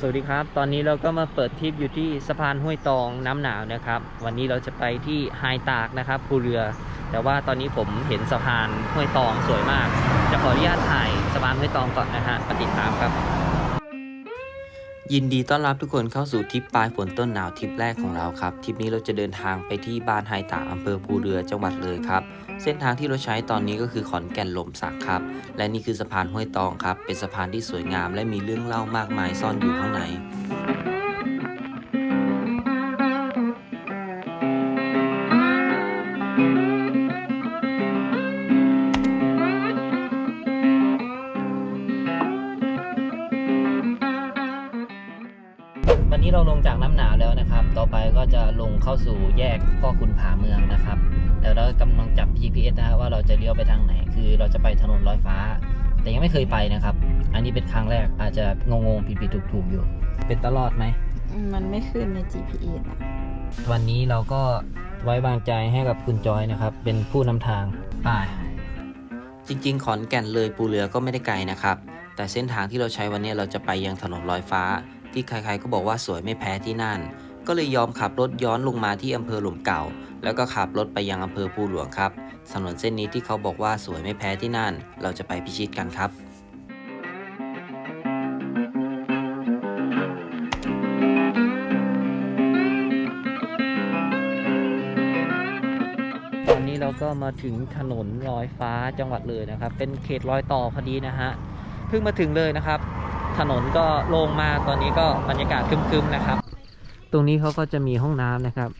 สวัสดีครับ ตอนนี้เราก็มาเปิดทริปอยู่ที่สะพานห้วยตองน้ำหนาวนะครับ วันนี้เราจะไปที่ไฮตากนะครับภูเรือ แต่ว่าตอนนี้ผมเห็นสะพานห้วยตองสวยมาก จะขออนุญาตถ่ายสะพานห้วยตองก่อนนะฮะมาติดตามครับ ยินดีต้อนรับทุกคนเข้าสู่ทริปปลายฝนต้นหนาวทริปแรกของเราครับทริปนี้เราจะเดินทางไปที่บ้านไฮตากอำเภอภูเรือจังหวัดเลยครับ เส้นทางที่เราใช้ตอนนี้ก็คือขอนแก่นลมสักครับ และนี่คือสะพานห้วยตองครับ เป็นสะพานที่สวยงาม และมีเรื่องเล่ามากมายซ่อนอยู่ข้างใน เข้าสู่แยกพ่อคุณผาเมืองนะครับแล้วเรากำลังจับ GPS นะฮะว่าเราจะเลี้ยวไปทางไหน คือเราจะไปถนนลอยฟ้า แต่ยังไม่เคยไปนะครับ อันนี้เป็นครั้งแรกอาจจะงงๆผิดๆถูกๆอยู่ เป็นตลอดไหมมันไม่ขึ้นใน GPS อะวันนี้เราก็ไว้วางใจให้กับคุณจอยนะครับ เป็นผู้นำทางไปจริง ๆ ขอนแก่นเลยปูเรือก็ไม่ได้ไกลนะครับ แต่เส้นทางที่เราใช้วันนี้เราจะไปยังถนนลอยฟ้า ที่ใครๆก็บอกว่าสวยไม่แพ้ที่นั่น ก็เลยยอมขับรถย้อนลงมาที่อำเภอหลุมเก่า แล้วก็ขับรถไปยังอำเภอภูหลวงครับถนนเส้นนี้ที่เขาบอกว่าสวยไม่แพ้ที่นั่น เราจะไปพิชิตกันครับตอนนี้เราก็มาถึงถนนลอยฟ้าจังหวัดเลยนะครับ เป็นเขตรอยต่อพอดีนะฮะ เพิ่งมาถึงเลยนะครับ ถนนก็โล่งมาก ตอนนี้ก็บรรยากาศคึมๆนะครับ ตรงนี้เขาก็จะมีห้องน้ำนะครับ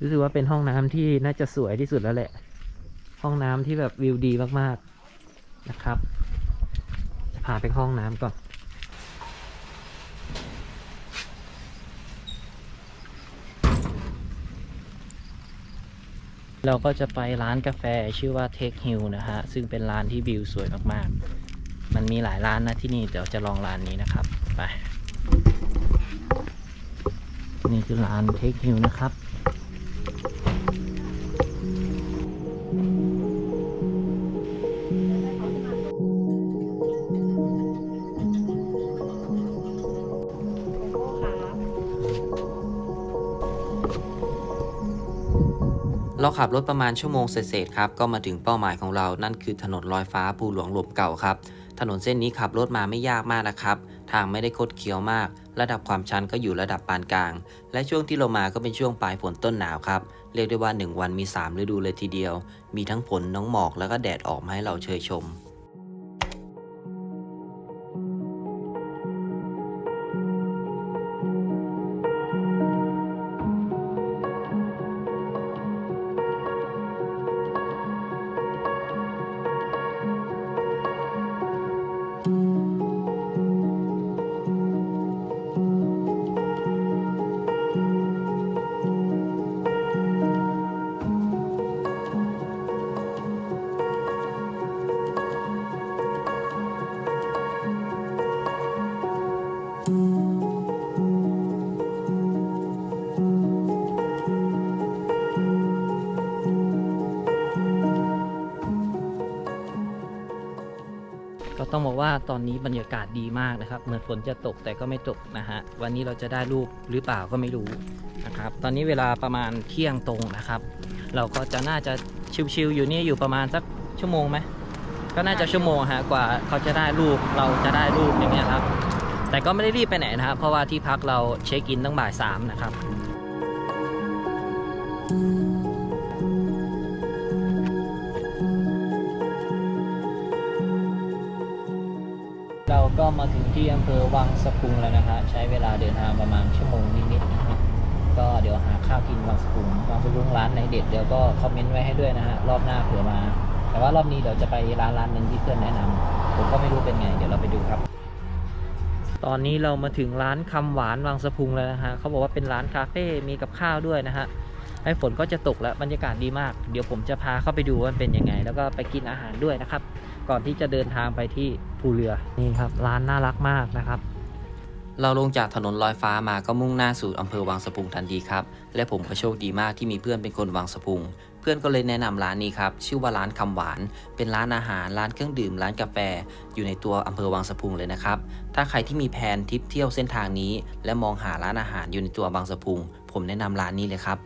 รู้สึกว่าเป็นห้องน้ำที่น่าจะสวยที่สุดแล้วแหละ ห้องน้ำที่แบบวิวดีมากๆนะครับ จะพาไปห้องน้ำก่อนเราก็จะไปร้านกาแฟชื่อว่า Take Hill นะฮะ ซึ่งเป็นร้านที่วิวสวยมาก ๆ มันมีหลายร้านนะที่นี่ เดี๋ยวจะลองร้านนี้นะครับ ไป นี่คือร้าน Take Hill นะครับเราขับรถประมาณชั่วโมงเศษครับ ก็มาถึงเป้าหมายของเรา นั่นคือถนนลอยฟ้าภูหลวงหลมเก่าครับ ถนนเส้นนี้ขับรถมาไม่ยากมากนะครับ ทางไม่ได้คดเคี้ยวมาก ระดับความชันก็อยู่ระดับปานกลาง และช่วงที่เรามาก็เป็นช่วงปลายฝนต้นหนาวครับ เรียกได้ว่า 1 วันมี 3 ฤดูเลยทีเดียว มีทั้งฝนน้องหมอกแล้วก็แดดออกมาให้เราเชยชม ว่าตอนนี้บรรยากาศดีมากนะครับ เหมือนฝนจะตกแต่ก็ไม่ตกนะฮะ วันนี้เราจะได้รูปหรือเปล่าก็ไม่รู้นะครับ ตอนนี้เวลาประมาณเที่ยงตรงนะครับ เราก็จะน่าจะชิวๆอยู่นี่อยู่ประมาณสักชั่วโมงไหม ก็น่าจะชั่วโมงฮะกว่าเขาจะได้รูปเราจะได้รูปอย่างเงี้ยครับ แต่ก็ไม่ได้รีบไปไหนนะครับ เพราะว่าที่พักเราเช็คอินตั้งบ่ายสามนะครับเร ก็มาถึงที่อำเภอวังสะพุงแล้วนะฮะใช้เวลาเดินทางประมาณชั่วโมงนิดๆนะฮะก็เดี๋ยวหาข้าวกินวังสะพุงวังสะพุงร้านไหนเด็ดเดี๋ยวก็คอมเมนต์ไว้ให้ด้วยนะฮะรอบหน้าเผื่อมา แต่ว่ารอบนี้เดี๋ยวจะไปร้านร้านหนึ่งที่เพื่อนแนะนำผมก็ไม่รู้เป็นไง เดี๋ยวเราไปดูครับ ตอนนี้เรามาถึงร้านคำหวานวังสะพุงแล้วนะฮะเขาบอกว่าเป็นร้านคาเฟ่มีกับข้าวด้วยนะฮะไอ้ฝนก็จะตกแล้วบรรยากาศดีมาก เดี๋ยวผมจะพาเข้าไปดูว่าเป็นยังไง แล้วก็ไปกินอาหารด้วยนะครับ ก่อนที่จะเดินทางไปที่ภูเรือนี่ครับ ร้านน่ารักมากนะครับ เราลงจากถนนลอยฟ้ามาก็มุ่งหน้าสู่อำเภอวังสะพุงทันทีครับ และผมก็โชคดีมากที่มีเพื่อนเป็นคนวังสะพุง เพื่อนก็เลยแนะนำร้านนี้ครับ ชื่อว่าร้านคำหวาน เป็นร้านอาหาร ร้านเครื่องดื่ม ร้านกาแฟ อยู่ในตัวอำเภอวังสะพุงเลยนะครับ ถ้าใครที่มีแผนทริปเที่ยวเส้นทางนี้ และมองหาร้านอาหารอยู่ในตัวบางสะพุง ผมแนะนำร้านนี้เลยครับ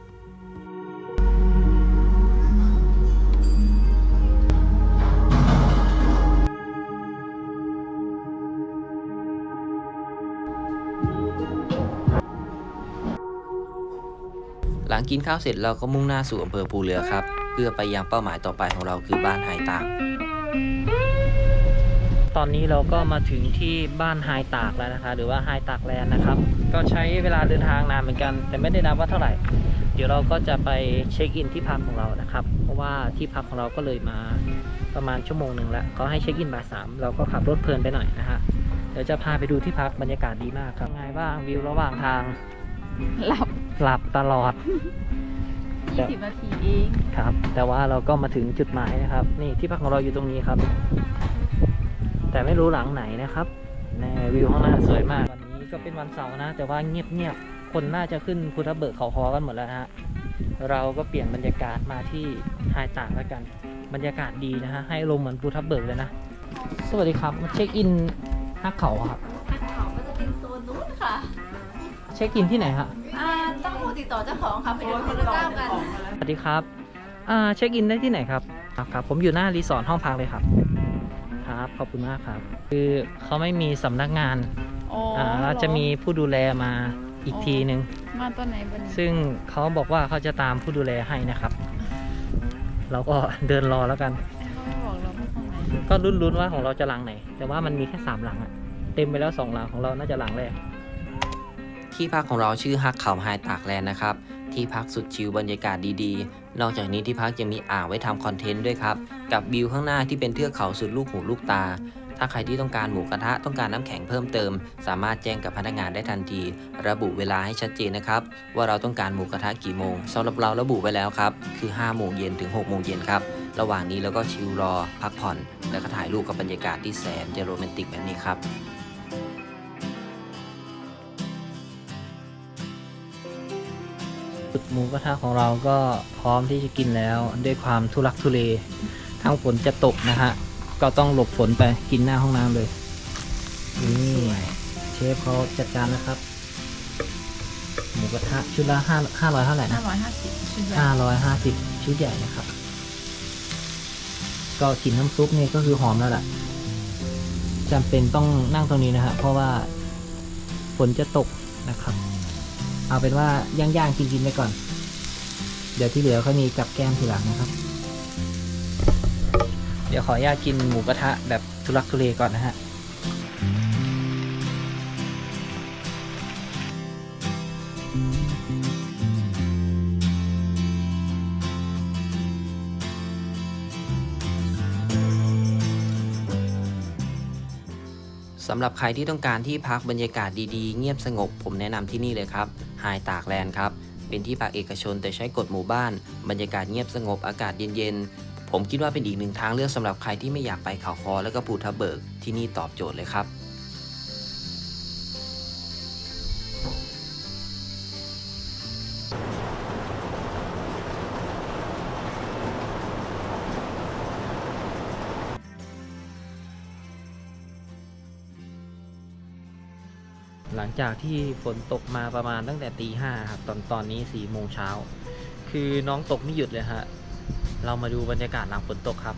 กินข้าวเสร็จเราก็มุ่งหน้าสู่อำเภอภูเรือครับ เพื่อไปยังเป้าหมายต่อไปของเราคือบ้านไฮตาก ตอนนี้เราก็มาถึงที่บ้านไฮตากแล้วนะคะ หรือว่าไฮตากแลนด์นะครับ ก็ใช้เวลาเดินทางนานเหมือนกัน แต่ไม่ได้นับว่าเท่าไหร่ เดี๋ยวเราก็จะไปเช็คอินที่พักของเรานะครับ เพราะว่าที่พักของเราก็เลยมาประมาณชั่วโมงหนึ่งแล้วเขาให้เช็คอินบ่ายสามเราก็ขับรถเพลินไปหน่อยนะฮะเดี๋ยวจะพาไปดูที่พักบรรยากาศดีมากครับไงบ้างวิวระหว่างทางหลับ หลับตลอด20นาทีเองครับ แต่ว่าเราก็มาถึงจุดหมายนะครับ นี่ที่พักของเราอยู่ตรงนี้ครับ แต่ไม่รู้หลังไหนนะครับแน่วิวข้างหน้าสวยมาก วันนี้ก็เป็นวันเสาร์นะ แต่ว่าเงียบๆ คนน่าจะขึ้นภูทับเบิกเขาคอกันหมดแล้วนะฮะ เราก็เปลี่ยนบรรยากาศมาที่ไฮตากแล้วกัน บรรยากาศดีนะฮะ ให้ลมณ์เหมือนภูทับเบิกเลยนะ สวัสดีครับมาเช็คอินฮักเขาครับเขาก็จะเป็นโซนนู้นค่ะ เช็คอินที่ไหนฮะอ่า ต้องโทรติดต่อเจ้าของค่ะเป็นคนละเจ้ากันสวัสดีครับอ่าเช็คอินได้ที่ไหนครับครับครับ ผมอยู่หน้ารีสอร์ทห้องพักเลยครับ ครับขอบคุณมากครับ คือเขาไม่มีสำนักงานอ๋ออ่าแล้วจะมีผู้ดูแลมาอีกทีหนึ่งมาตอนไหนบันซึ่งเขาบอกว่าเขาจะตามผู้ดูแลให้นะครับ เราก็เดินรอแล้วกันเขาบอกเราไม่ตรงไหนก็ลุ้นๆว่าของเราจะหลังไหน แต่ว่ามันมีแค่สามหลังอะเต็มไปแล้วสองหลังของเราน่าจะหลังแรก ที่พักของเราชื่อฮักเขาไฮตากแลนด์นะครับ ที่พักสุดชิลบรรยากาศดีๆ นอกจากนี้ที่พักยังมีอ่างไว้ทำคอนเทนต์ด้วยครับ กับวิวข้างหน้าที่เป็นเทือกเขาสุดลูกหูลูกตา ถ้าใครที่ต้องการหมูกระทะต้องการน้ำแข็งเพิ่มเติม สามารถแจ้งกับพนักงานได้ทันที ระบุเวลาให้ชัดเจนนะครับ ว่าเราต้องการหมูกระทะกี่โมงสำหรับเราระบุไว้แล้วครับ คือ5โมงเย็นถึง6โมงเย็นครับระหว่างนี้เราก็ชิลรอพักผ่อน แล้วก็ถ่ายรูปกับบรรยากาศที่แสนจะโรแมนติกแบบนี้ครับ จุดหมูกระทะของเราก็พร้อมที่จะกินแล้วด้วยความทุลักทุเลทั้งฝนจะตกนะฮะก็ต้องหลบฝนไปกินหน้าห้องน้ำเลยนี่เชฟเขาจัดการนะครับ หมูกระทะชุดละห้าห้าร้อยเท่าไหร่นะ550ชุดใหญ่ห้าร้อยห้าสิบชุดใหญ่นะครับ ก็กลิ่นน้ำซุปเนี่ยก็คือหอมแล้วล่ะจำเป็นต้องนั่งตรงนี้นะฮะเพราะว่าฝนจะตกนะครับ เอาเป็นว่าย่างๆกินๆไปก่อน เดี๋ยวที่เหลือเขามีกับแก้มทีหลังนะครับ เดี๋ยวขออนุญาตกินหมูกระทะแบบทุลักทุเลก่อนนะฮะ รับใครที่ต้องการที่พักบรรยากาศดีๆ เงียบสงบ ผมแนะนำที่นี่เลยครับไฮตากแลนด์ครับ เป็นที่พักเอกชนแต่ใช้กฎหมู่บ้าน บรรยากาศเงียบสงบอากาศเย็นๆ ผมคิดว่าเป็นอีกหนึ่งทางเลือกสำหรับใครที่ไม่อยากไปเขาคอและก็ภูทับเบิกที่นี่ตอบโจทย์เลยครับ หลังจากที่ฝนตกมาประมาณตั้งแต่ตีห้าครับตอนตอนนี้สี่โมงเช้า คือน้องตกไม่หยุดเลยฮะ เรามาดูบรรยากาศหลังฝนตกครับ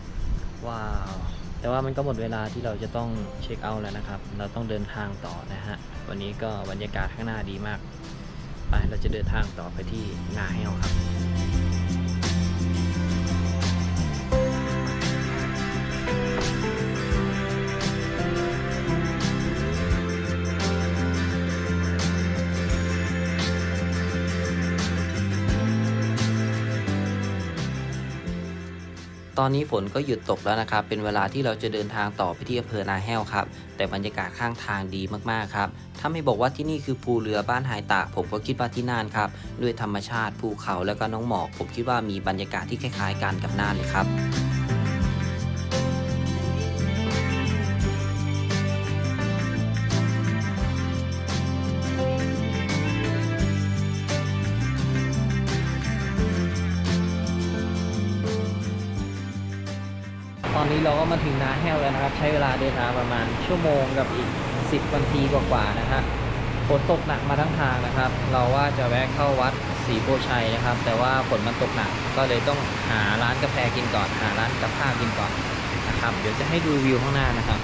ว้าวแต่ว่ามันก็หมดเวลาที่เราจะต้องเช็คเอาท์แล้วนะครับ เราต้องเดินทางต่อนะฮะ วันนี้ก็บรรยากาศข้างหน้าดีมาก ไป เราจะเดินทางต่อไปที่นาแฮวครับ ตอนนี้ฝนก็หยุดตกแล้วนะครับ เป็นเวลาที่เราจะเดินทางต่อไปที่อำเภอนาแห้วครับ แต่บรรยากาศข้างทางดีมากๆครับ ถ้าไม่บอกว่าที่นี่คือภูเรือบ้านหายตากผมก็คิดว่าที่น่านครับ ด้วยธรรมชาติภูเขาแล้วก็น้องหมอก ผมคิดว่ามีบรรยากาศที่คล้ายๆกันกับน่านเลยครับ นี้เราก็มาถึงนาแห้วแล้วนะครับ ใช้เวลาเดินทางประมาณชั่วโมงกับอีก 10นาทีกว่าๆนะฮะฝนตกหนักมาทั้งทางนะครับ เราว่าจะแวะเข้าวัดศรีโพชัยนะครับ แต่ว่าฝนมันตกหนักก็เลยต้องหาร้านกาแฟกินก่อน หาร้านกับข้าวกินก่อนนะครับ เดี๋ยวจะให้ดูวิวข้างหน้านะครับ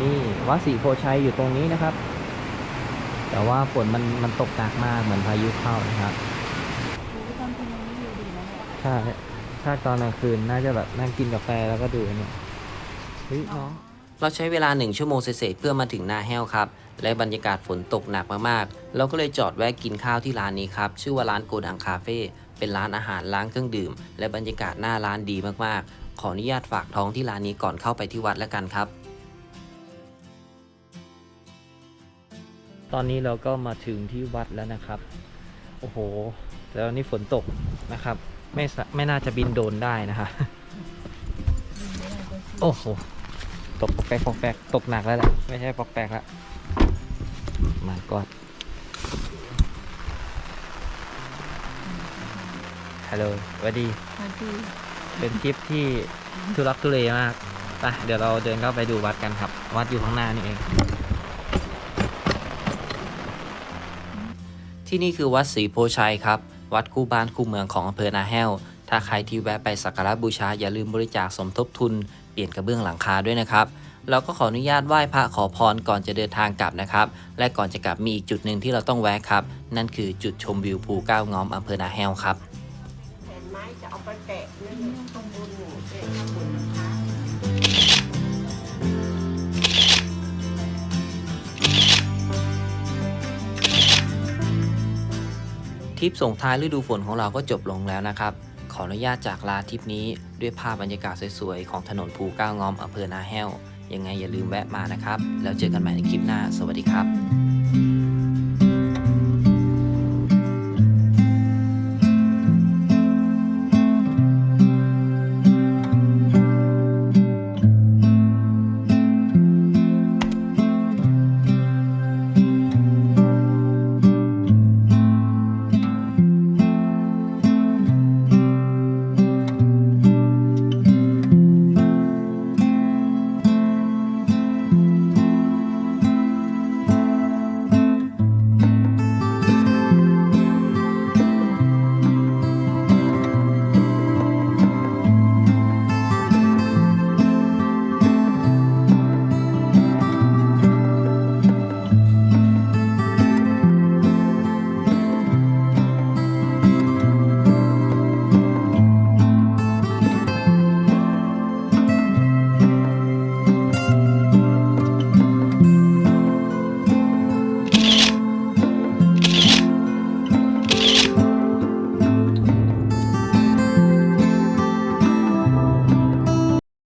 นี่วัดศรีโพชัยอยู่ตรงนี้นะครับ แต่ว่าฝนมันมันตกหนักมากเหมือนพายุเข้านะครับรู้ตอนคืนมันไม่อยู่ดีนะเนี่ยใช่ ถ้าตอนกลางคืนน่าจะแบบนั่งกินกาแฟแล้วก็ดูเนี่ยเฮ้ยน้อง เราใช้เวลา 1 ชั่วโมงเศษๆเพื่อมาถึงนาแห้วครับ และบรรยากาศฝนตกหนักมากๆ เราก็เลยจอดแวะกินข้าวที่ร้านนี้ครับ ชื่อว่าร้านโกดังคาเฟ่ เป็นร้านอาหารล้างเครื่องดื่ม และบรรยากาศหน้าร้านดีมากๆ ขออนุญาตฝากท้องที่ร้านนี้ก่อนเข้าไปที่วัดแล้วกันครับ ตอนนี้เราก็มาถึงที่วัดแล้วนะครับ โอ้โห แล้วนี่ฝนตกนะครับ ไม่สะไม่น่าจะบินโดรนได้นะครับโอ้โห ตกปอกแปกปอกแปกตกหนักแล้วแหละไม่ใช่ปอกแปกละมาก่อนฮัลโหลสวัสดี มาดูเป็นทริปที่ทุรักทุเลมากไปเดี๋ยวเราเดินเข้าไปดูวัดกันครับ วัดอยู่ข้างหน้านี่เอง ที่นี่คือวัดศรีโพชัยครับ วัดคู่บ้านคู่เมืองของอำเภอนาแห้ว ถ้าใครที่แวะไปสักการะบูชาอย่าลืมบริจาคสมทบทุน เปลี่ยนกระเบื้องหลังคาด้วยนะครับเราก็ขออนุญาตไหว้พระขอพรก่อนจะเดินทางกลับนะครับ และก่อนจะกลับมีอีกจุดหนึ่งที่เราต้องแวะครับ นั่นคือจุดชมวิวภูเก้างอมอำเภอนาแห้วครับ เห็นไหมจะเอาไปแกะ ทริปส่งท้ายฤดูฝนของเราก็จบลงแล้วนะครับ ขออนุญาตจากลาทริปนี้ด้วยภาพบรรยากาศสวยๆ ของถนนภูเก้างอมอำเภอนาแห้ว ยังไงอย่าลืมแวะมานะครับ แล้วเจอกันใหม่ในคลิปหน้า สวัสดีครับ